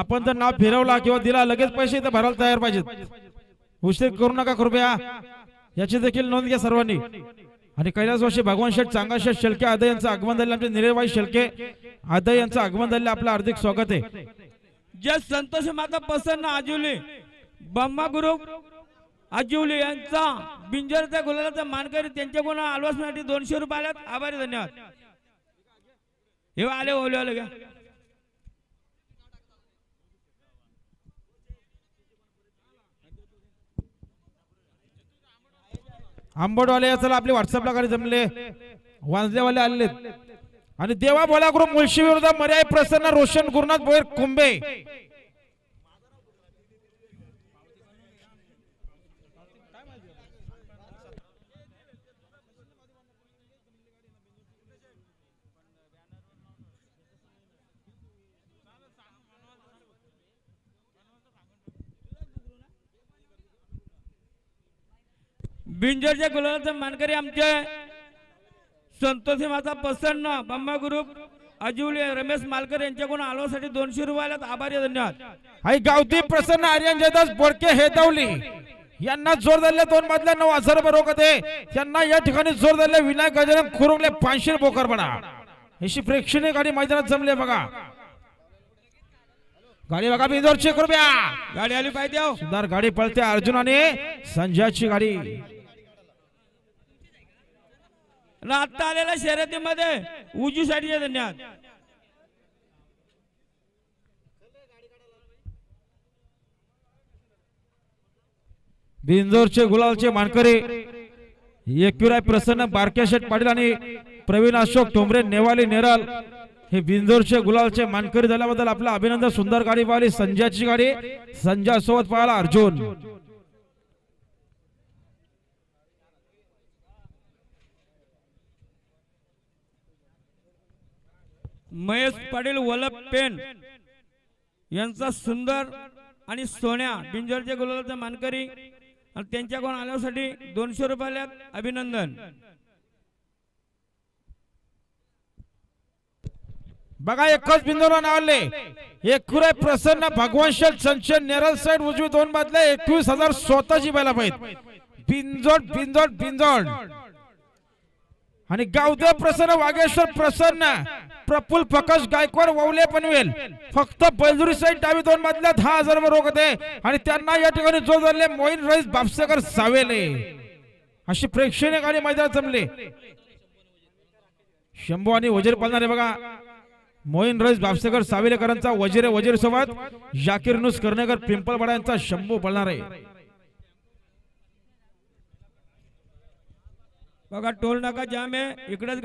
आपण जर नाव फिरवला किंवा दिला लगेच पैसे तर भरायला तयार पाहिजेत. उशीर करू नका कृपया. याची देखील नोंद घ्या सर्वांनी. आणि कैलासवासी भगवान शेठ चांगाशेठ शेळके आदय यांचं आगमन झाले. आमचे निरेबाई शेळके आदय यांचं आगमन झाले. आपलं हार्दिक स्वागत आहे. जे संतोष माता प्रसन्न आजिवली. ब्रह्मा गुरु आजिवली यांचा बिंजरचा गुलालाचा मानकरी त्यांच्याकडून आलवाससाठी दोनशे रुपये आल्यात आभारी धन्यवाद. हे आले ओले आले घ्या. आंबटवाले चला आपले व्हॉट्सअपला गाडी जमले. वांजलेवाले आलेले आणि देवा बोला ग्रुप मुळशी विरुद्ध मर्याय प्रसन्न रोशन गुरुनाथ बोयर कुंभे. बिंजरच्या गुलालाचा मानकरी आमचे संतोषी माता प्रसन्न ब्रह्मा गुरु आजिवली रमेश मालकर यांच्याकडून आलवासाठी दोनशे रुपये आल्यात आभारी धन्यवाद. आई गावती प्रसन्न आर्यन जयदास बोडके हे दवली. यांना जोर दिले दोन मधल्या नऊ हजार रुपये रोख होते त्यांना या ठिकाणी जोर दिले विनायक गजानन खुरुंगले पाचशे बोकरपणा अशी प्रेक्षणीय गाडी मैदानात जमले बघा. गाडी बघा बिंदोरची कृपया गाडी आली पाहिजे हो. सुंदर गाडी पळते अर्जुन आणि संजयची गाडी. आणि आता आलेल्या शर्यतीमध्ये उजूसाठी धन्यवाद. बिंजोरचे गुलालचे मानकरी एकविराय प्रसन्न बारक्या शेठ पाटील आणि प्रवीण अशोक ठोंबरे नेवाली नेरल. हे बिंजोरचे गुलालचे मानकरी झाल्याबद्दल आपलं अभिनंदन. सुंदर गाडी पाहिली संजयची गाडी. संजय सोबत पाहिला अर्जुन. महेश पाटील वल्लभ पेन यांचा सुंदर आणि सोन्या बिंजरच्या गुलाबाचा मानकरी आणि त्यांच्याकडून आल्यासाठी दोनशे रुपयाला अभिनंदन. बघा एकच बिंदूला नावले एकुरे प्रसन्न भगवान शेठ नेरल साईड उजवी दोन बाजल्या एकवीस हजार स्वतःची बैला पाहिजे बिंजोड बिंजोड बिंजोड. आणि गावदेव प्रसन्न वागेश्वर प्रसन्न. प्रफुल प्रकाश गायकवाड वावले पनवेल फक्त बैजुरी साईड डावी दोन मधल्या दहा हजार वर होते. आणि त्यांना या ठिकाणी जो धरले मोईन रईस बापसेकर सावेले. अशी प्रेक्षणीय गाणी मैदान जमले. शंभू आणि वजीर पालणारे बघा. मोईन रईस बापसेकर सावेलेकरांचा वजीरे वजीर सोबत. जाकीर नुस कर्णेकर पिंपळवाडा यांचा शंभू पळणार आहे. बघा टोल नाका जाम आहे. इकडेच